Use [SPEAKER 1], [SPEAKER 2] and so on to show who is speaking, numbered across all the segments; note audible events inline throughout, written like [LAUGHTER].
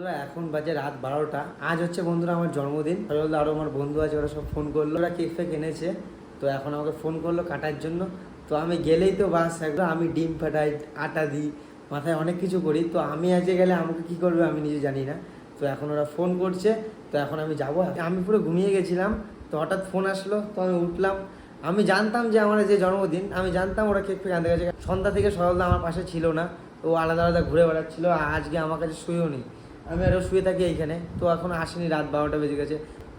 [SPEAKER 1] বন্ধুরা, এখন বাজে রাত বারোটা। আজ হচ্ছে বন্ধুরা আমার জন্মদিন। সজলদা আরও আমার বন্ধু আছে, ওরা সব ফোন করল। ওরা কেক ফেক এনেছে। তো এখন আমাকে ফোন করল কাটার জন্য। তো আমি গেলেই তো বাস একদম আমি ডিম ফাটাই, আটা দিই, মাথায় অনেক কিছু করি। তো আমি আজকে গেলে আমাকে কি করবে আমি নিজে জানি না। তো এখন ওরা ফোন করছে। তো এখন আমি যাব। আমি পুরো ঘুমিয়ে গেছিলাম। তো হঠাৎ ফোন আসলো। তো আমি উঠলাম। আমি জানতাম যে আমার যে জন্মদিন, আমি জানতাম ওরা কেক ফেক আনতে গেছে। সন্ধ্যা থেকে সরলদা আমার পাশে ছিল না। ও আলাদা আলাদা ঘুরে বেড়াচ্ছিল। আজকে আমার কাছে শুয়েও নেই। আমি আরও শুয়ে থাকি এইখানে। তো এখন আসেনি, রাত বারোটা বেজে গেছে।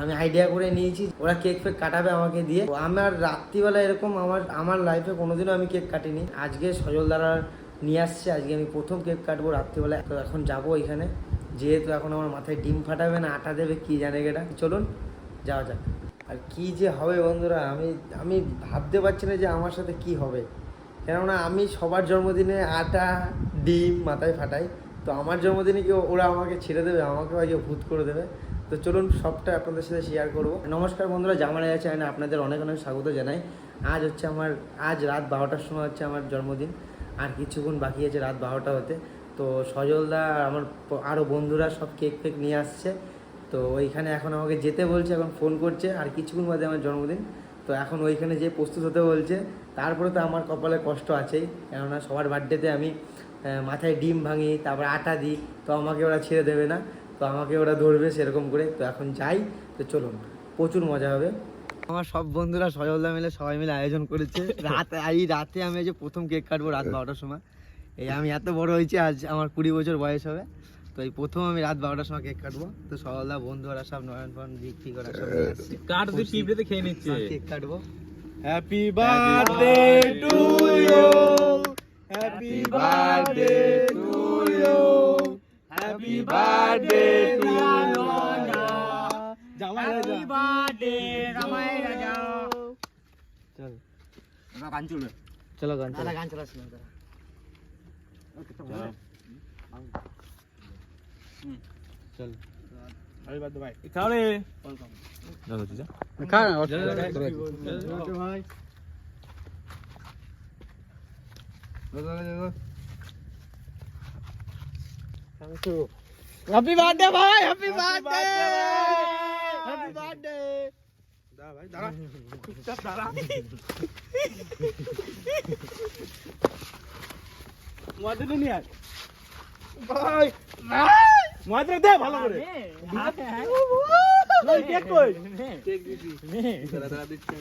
[SPEAKER 1] আমি আইডিয়া করে নিয়েছি, ওরা কেক ফেক কাটাবে আমাকে দিয়ে। আমার রাত্রিবেলা এরকম আমার আমার লাইফে কোনোদিনও আমি কেক কাটিনি। আজকে সজল দ্বারা নিয়ে আসছে, আজকে আমি প্রথম কেক কাটবো রাত্রিবেলা তো এখন যাব এখানে যেহেতু এখন আমার মাথায় ডিম ফাটাবে না, আটা দেবে, কি জানে এটা চলুন, যাওয়া যাক। আর কি যে হবে বন্ধুরা, আমি আমি ভাবতে পারছি না যে আমার সাথে কি হবে। কেননা আমি সবার জন্মদিনে আটা, ডিম মাথায় ফাটাই। তো আমার জন্মদিনে কি ওরা আমাকে ছেড়ে দেবে? আমাকে আজকে ভূত করে দেবে? তো চলুন সবটা আপনাদের সাথে শেয়ার করব। নমস্কার বন্ধুরা জামার আছে আমি আপনাদের অনেক অনেক স্বাগত জানাই। আজ হচ্ছে আমার, আজ রাত বারোটার সময় হচ্ছে আমার জন্মদিন। আর কিছুক্ষণ বাকি আছে রাত বারোটা হতে। তো সজলদা আমার আরও বন্ধুরা সব কেক ফেক নিয়ে আসছে। তো ওইখানে এখন আমাকে যেতে বলছে, এখন ফোন করছে। আর কিছুক্ষণ বাদে আমার জন্মদিন। তো এখন ওইখানে যে প্রস্তুত হতে বলছে। তারপরে তো আমার কপালে কষ্ট আছেই। কেননা সবার বার্থডেতে আমি মাথায় ডিম ভাঙি তারপর আটা দিই তো আমাকে ওরা ছেড়ে দেবে না তো আমাকে ওরা ধরবে সেরকম করে তো এখন যাই তো চলুন প্রচুর মজা হবে। আমার সব বন্ধুরা সজলদা মিলে সবাই মিলে আয়োজন করেছে। রাত এই রাতে আমি যে প্রথম কেক কাটবো রাত বারোটার সময় এই আমি এত বড় হয়েছি আজ আমার কুড়ি বছর বয়স হবে তো এই প্রথম আমি রাত বারোটার সময় কেক কাটবো। তো সজলদা বন্ধুরা সব নয়ন ফয়ন বিক্রি করা সব
[SPEAKER 2] দিয়ে পিঁপড়েতে খেয়ে নিচ্ছে।
[SPEAKER 1] কেক কাটবো।
[SPEAKER 2] Happy birthday to you happy birthday to you happy birthday to you জামাই রাজা বার্থডে জামাই রাজা
[SPEAKER 1] চল
[SPEAKER 2] গান চলবে
[SPEAKER 1] চলো গান চলো গান চলাস না চল
[SPEAKER 2] হ্যাপি বার্থডে ভাই তাহলে
[SPEAKER 1] খা
[SPEAKER 2] ভাই
[SPEAKER 1] হ্যাপি বার্থডে ভাই হ্যাপি বার্থডে হ্যাপি বার্থডে
[SPEAKER 2] দাঁড়া ভাই দাঁড়া। চুপচাপ দাঁড়া। মদন নিয়ে আয়। ভাই মদন দে ভালো করে। কেক কই? কেক দিছি দাঁড়া দাঁড়া দিচ্ছি।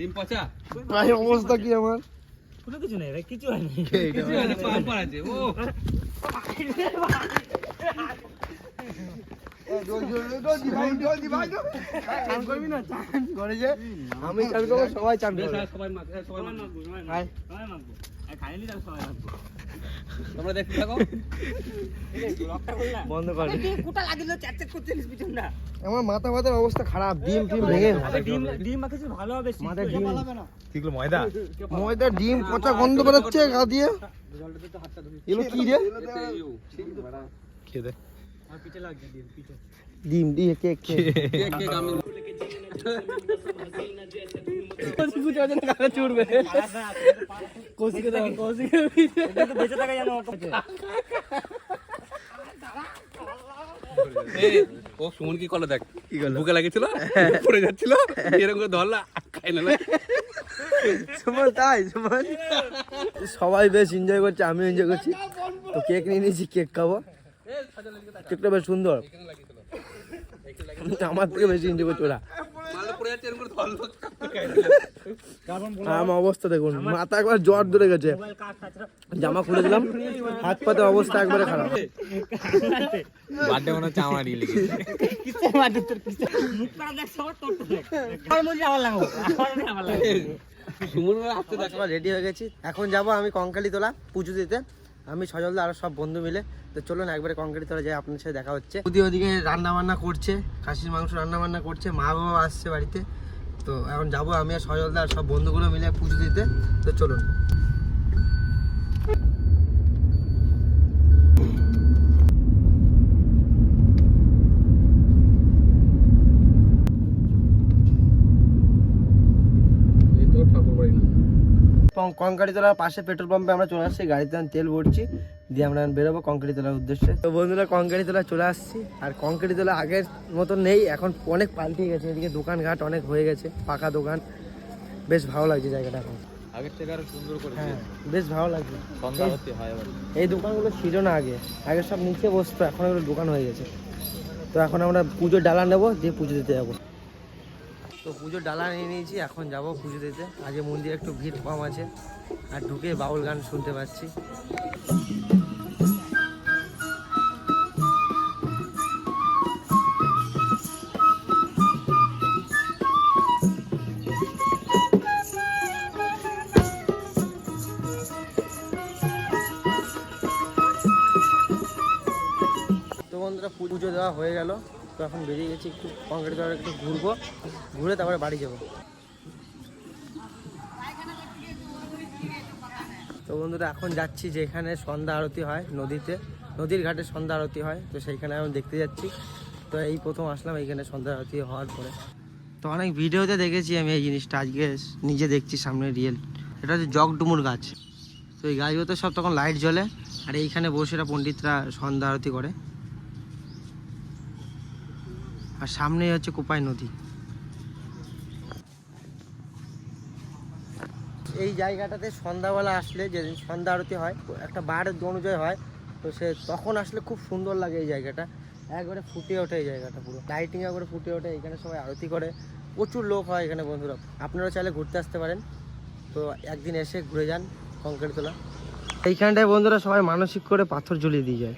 [SPEAKER 2] ডিম পচা?
[SPEAKER 1] ভাই অবস্থা কি আমার?
[SPEAKER 2] কোনো কিছু নেই রে কিছু হয়নি। [LAUGHS] কিছু হয়নি পাম্পার আছে ও।
[SPEAKER 1] আমি চান করব সবাই চান করব।
[SPEAKER 2] সবাই মাখবো সবাই মাখবো। তোমরা দেখতে থাকো।
[SPEAKER 1] বন্ধ কর।
[SPEAKER 2] কোটা লাগিল চার চার করতে নিস পিছন না
[SPEAKER 1] আমার মাথা মাথার অবস্থা খারাপ ডিম ফিম ভেঙে
[SPEAKER 2] ডিম ডিম মাখিস ভালো হবে
[SPEAKER 1] মাথায় ডিম।
[SPEAKER 3] কিগুলো ময়দা?
[SPEAKER 1] ময়দা ডিম পচা গন্ধ বেরোচ্ছে গা দিয়ে। এগুলো কি রে?
[SPEAKER 3] খেয়ে দে
[SPEAKER 2] পিঠে লাগবে ডিম পিঠে।
[SPEAKER 1] ডিম [LAUGHS] দিয়ে কেক কেক
[SPEAKER 2] চুড়বে কৌশিকে দাও কৌশিকে বেঁচে থাকা জানো
[SPEAKER 3] ও সুমন কি করল দেখ? বুকে লাগেছিল পড়ে যাচ্ছিল? এরকম করে ধরলা খাই না
[SPEAKER 1] সুমন তাই সুমন? সবাই বেশ এনজয় করছে আমি এনজয় করছি। তো কেক নিয়ে নিয়েছি কেক খাব। কেকটা বেশ সুন্দর। আমার থেকে বেশি এনজয় করছে ওরা। অবস্থা দেখুন মাথা একবার জ্বর ধরে গেছে। জামা খুলে দিলাম হাত পাতে অবস্থা একবারে খারাপ।
[SPEAKER 3] বার্থডে মনে হচ্ছে আমারই
[SPEAKER 1] রেডি হয়ে গেছি। এখন যাব আমি কঙ্কালি তোলা পুজো দিতে। আমি সজলদা আর সব বন্ধু মিলে। তো চলুন একবারে কঙ্কালি তোলা যাই আপনার সাথে দেখা হচ্ছে। ওদি ওদিকে রান্না বান্না করছে খাসির মাংস রান্না বান্না করছে মা বাবা আসছে বাড়িতে। তো এখন যাব আমি আর সজলদা আর সব বন্ধুগুলো মিলে পুজো দিতে। তো চলুন। কঙ্কারিতলার পাশে পেট্রোল পাম্পে আমরা চলে আসছি গাড়িতে আমি তেল ভরছি দিয়ে আমরা বেরোবো কঙ্কারিতলার উদ্দেশ্যে। তো বন্ধুরা কঙ্কারিতলা চলে আসছি আর কঙ্কারিতলা আগের মতো নেই এখন অনেক পাল্টে গেছে এদিকে দোকানঘাট অনেক হয়ে গেছে পাকা দোকান। বেশ ভালো লাগছে জায়গাটা এখন।
[SPEAKER 2] আগের থেকে আরও সুন্দর
[SPEAKER 1] হ্যাঁ বেশ ভালো লাগছে।
[SPEAKER 2] হয়
[SPEAKER 1] এই দোকানগুলো ছিল না আগে আগে সব নিচে বসতো এখন এগুলো দোকান হয়ে গেছে। তো এখন আমরা পুজোর ডালা নেব দিয়ে পুজো দিতে যাব। তো পুজোর ডালা নিয়ে নিয়েছি, এখন যাব পুজো দিতে। আজকে মন্দিরে একটু ভিড় কম আছে, আর ঢুকে বাউল গান শুনতে পাচ্ছি। পুজো দেওয়া হয়ে গেল। তো এখন বেরিয়ে গেছি, একটু কংক্রিট দেওয়ার একটু ঘুরবো, ঘুরে তারপরে বাড়ি যাব। তো বন্ধুরা, এখন যাচ্ছি যেখানে সন্ধ্যা আরতি হয়, নদীতে। নদীর ঘাটে সন্ধ্যা আরতি হয়, তো সেইখানে আমি দেখতে যাচ্ছি। তো এই প্রথম আসলাম এইখানে সন্ধ্যা আরতি হওয়ার পরে। তো অনেক ভিডিওতে দেখেছি আমি এই জিনিসটা, আজকে নিজে দেখছি সামনে রিয়েল এটা হচ্ছে জগডুমুর গাছ। তো এই গাছগুলোতে সব তখন লাইট জ্বলে, আর এইখানে বসে এরা পণ্ডিতরা সন্ধ্যা আরতি করে। আর সামনেই হচ্ছে কোপাই নদী। এই জায়গাটাতে সন্ধ্যাবেলা আসলে যেদিন সন্ধ্যা আরতি হয়, একটা বার অনুযায়ী হয়, তো সে তখন আসলে খুব সুন্দর লাগে এই জায়গাটা। একবারে ফুটে ওঠে এই জায়গাটা পুরো। লাইটিং করে ফুটে ওঠে, এখানে সবাই আরতি করে। প্রচুর লোক হয় এখানে, বন্ধুরা। আপনারা চাইলে ঘুরতে আসতে পারেন। তো একদিন এসে ঘুরে যান কঙ্কের তোলা। এইখানটায় বন্ধুরা সবাই মানসিক করে পাথর জ্বলিয়ে দিয়ে যায়।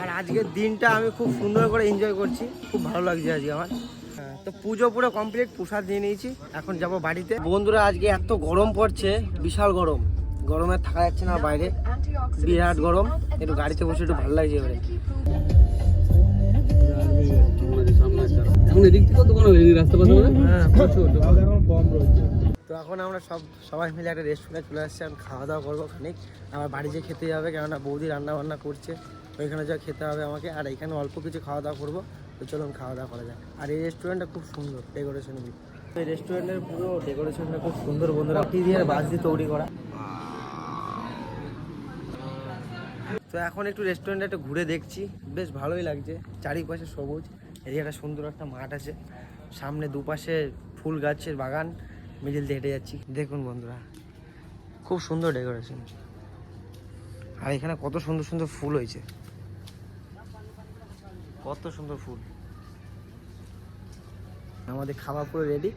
[SPEAKER 1] আর আজকের দিনটা আমি খুব সুন্দর করে এনজয় করছি। খুব ভালো লাগছে আজকে আমার। হ্যাঁ, তো পুজো পুরো কমপ্লিট প্রসাদ দিয়ে নিয়েছি। এখন যাব বাড়িতে। বন্ধুরা আজকে এত গরম পড়ছে বিশাল গরম। গরমে থাকা যাচ্ছে না বাইরে। বিরাট গরম। একটু গাড়িতে বসে একটু ভালো লাগছে এবারে।
[SPEAKER 3] পাশে
[SPEAKER 1] হ্যাঁ প্রচুর।
[SPEAKER 2] এখন কম রয়েছে।
[SPEAKER 1] তো এখন আমরা সব সবাই মিলে একটা রেস্টুরেন্টে চলে আসছি। এখন খাওয়া দাওয়া করব খানিক। আবার বাড়ি যেয়ে খেতে যাবে কেননা বৌদি রান্না বান্না করছে। ওইখানে যা খেতে হবে আমাকে, আর এখানে অল্প কিছু খাওয়া দাওয়া করব। তো চলুন খাওয়া দাওয়া করা যায় আর এই রেস্টুরেন্টটা খুব সুন্দর ডেকোরেশন ডেকোরেশনগুলো এই রেস্টুরেন্টের পুরো ডেকোরেশনটা খুব সুন্দর বন্ধুরা। মাটি দিয়ে দিয়ে তৈরি করা। তো এখন একটু রেস্টুরেন্টে একটু ঘুরে দেখছি। বেশ ভালোই লাগছে। চারিপাশে সবুজ, এদিকে একটা সুন্দর একটা মাঠ আছে। সামনে দুপাশে ফুল গাছের বাগান। মিডিল দিয়ে হেঁটে যাচ্ছি। দেখুন বন্ধুরা, খুব সুন্দর ডেকোরেশন আর এখানে কত সুন্দর সুন্দর ফুল হয়েছে। কত সুন্দর ফুল আমাদের খাবার পুরো রেডি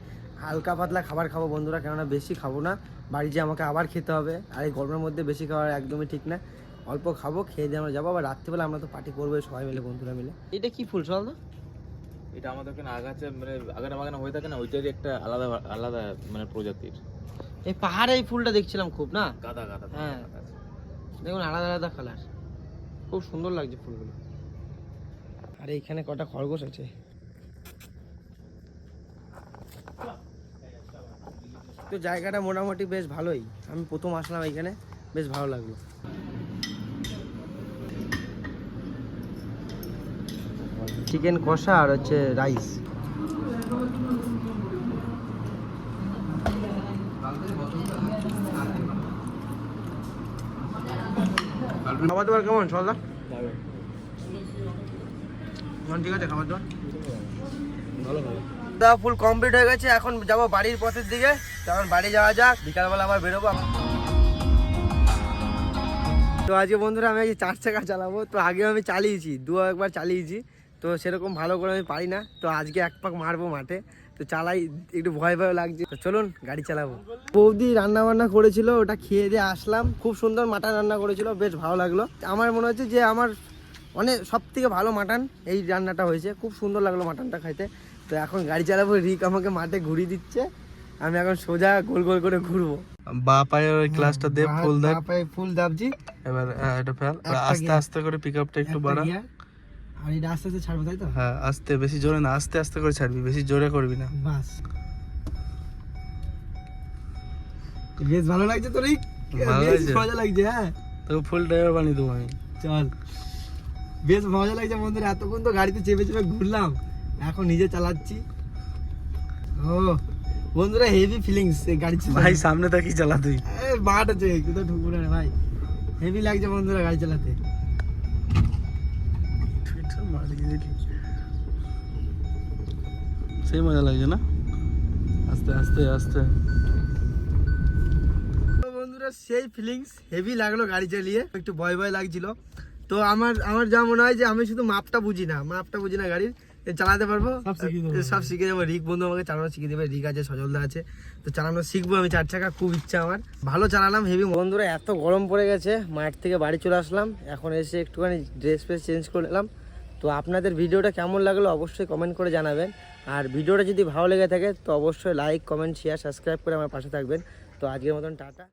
[SPEAKER 1] হালকা পাতলা খাবার খাব বন্ধুরা কেননা বেশি খাব না। বাড়ি যেয়ে আমাকে আবার খেতে হবে আর এই গরমের মধ্যে বেশি খাওয়ার একদমই ঠিক না। অল্প খাব খেয়ে দিয়ে আমরা যাব। আবার রাত্রিবেলা আমরা তো পার্টি করব সবাই মিলে বন্ধুরা মিলে। এটা কি ফুল চল
[SPEAKER 2] এটা আমাদের ওখানে আগাছা মানে আগানা বাগানা হয়ে থাকে না ওইটারই একটা আলাদা আলাদা মানে প্রজাতির।
[SPEAKER 1] এই পাহাড়ে এই ফুলটা দেখছিলাম খুব না?
[SPEAKER 2] গাদা গাদা
[SPEAKER 1] হ্যাঁ। দেখুন আলাদা আলাদা কালার খুব সুন্দর লাগছে ফুলগুলো। আর এইখানে কটা খরগোশ আছে? তো জায়গাটা মোটামুটি বেশ ভালোই। আমি প্রথম আসলাম এইখানে বেশ ভালো লাগল। চিকেন কষা আর হচ্ছে রাইস খাবার দাবার কেমন? এখন ঠিক খাবার
[SPEAKER 2] ভালো
[SPEAKER 1] দাওয়া ফুল কমপ্লিট হয়ে গেছে, এখন যাব বাড়ির পথের দিকে। তখন বাড়ি যাওয়া যাক, বিকালবেলা আবার বেরোবো তো আজকে বন্ধুরা, আমি চার চাকা চালাবো, তো আগেও আমি চালিয়েছি দু একবার চালিয়েছি। তো সেরকম ভালো করে আমি পারি না, তো আজকে এক পাক মারবো মাঠে। তো চালাই, একটু ভয় ভয় লাগছে। চলুন, গাড়ি চালাবো। বৌদি রান্না বান্না করেছিল, ওটা খেয়ে দিয়ে আসলাম। খুব সুন্দর মাটন রান্না করেছিল, বেশ ভালো লাগল। আমার মনে হচ্ছে যে আমার অনেক সব থেকে ভালো মাটন এই রান্নাটা হয়েছে। খুব সুন্দর লাগল মাটনটা খাইতে। তো এখন গাড়ি চালাবো রিক আমাকে মাঠে ঘুরিয়ে দিচ্ছে। আমি এখন সোজা গোল গোল করে ঘুরবো।
[SPEAKER 4] বা পায়ের ওই ক্লাসটা দে ফুল দেখ
[SPEAKER 1] ফুল দাবজি
[SPEAKER 4] এবার এটা ফেল। আস্তে আস্তে করে পিক আপটা একটু বাড়া
[SPEAKER 1] আর এটা আস্তে আস্তে ছাড়বো তাই তো?
[SPEAKER 4] হ্যাঁ আস্তে বেশি জোরে না আস্তে আস্তে করে ছাড়বি বেশি জোরে করবি না।
[SPEAKER 1] বাস। বেশ ভালো লাগছে তোর এই বেশ মজা লাগছে হ্যাঁ।
[SPEAKER 4] তোকে ফুল ড্রাইভার বানিয়ে দেবো আমি।
[SPEAKER 1] চল। বেশ মজা লাগছে বন্ধুরা এতক্ষণ তো গাড়িতে চেপে চেপে ঘুরলাম এখন নিজে চালাচ্ছি। ও বন্ধুরা হেভি ফিলিংস এই গাড়ি।
[SPEAKER 4] ভাই সামনে তাকি চালা তুই
[SPEAKER 1] মাঠ আছে কোথাও ঢুকবো না ভাই। হেভি লাগছে বন্ধুরা গাড়ি চালাতে।
[SPEAKER 4] সেই মজা লাগছে না? আস্তে আস্তে আস্তে।
[SPEAKER 1] বন্ধুরা সেই ফিলিংস হেভি লাগল গাড়ি চালিয়ে। একটু ভয় ভয় লাগছিল। তো আমার আমার যা মনে হয় যে আমি শুধু মাপটা বুঝি না মাপটা বুঝি না গাড়ির চালাতে পারব? সব শিখে যাব রিক বন্ধু আমাকে চালানো শিখিয়ে দেবে রিক আছে সজলদা আছে। তো চালানো শিখব আমি চার চাকা খুব ইচ্ছা আমার। ভালো চালালাম হেভি বন্ধুরা এত গরম পড়ে গেছে মাঠ থেকে বাড়ি চলে আসলাম। এখন এসে একটুখানি ড্রেস ফ্রেস চেঞ্জ করে নিলাম। তো আপনাদের ভিডিওটা কেমন লাগল অবশ্যই কমেন্ট করে জানাবেন। আর ভিডিওটা যদি ভালো লেগে থাকে তো অবশ্যই লাইক কমেন্ট শেয়ার সাবস্ক্রাইব করে আমার পাশে থাকবেন। তো আজকের মতন টাটা।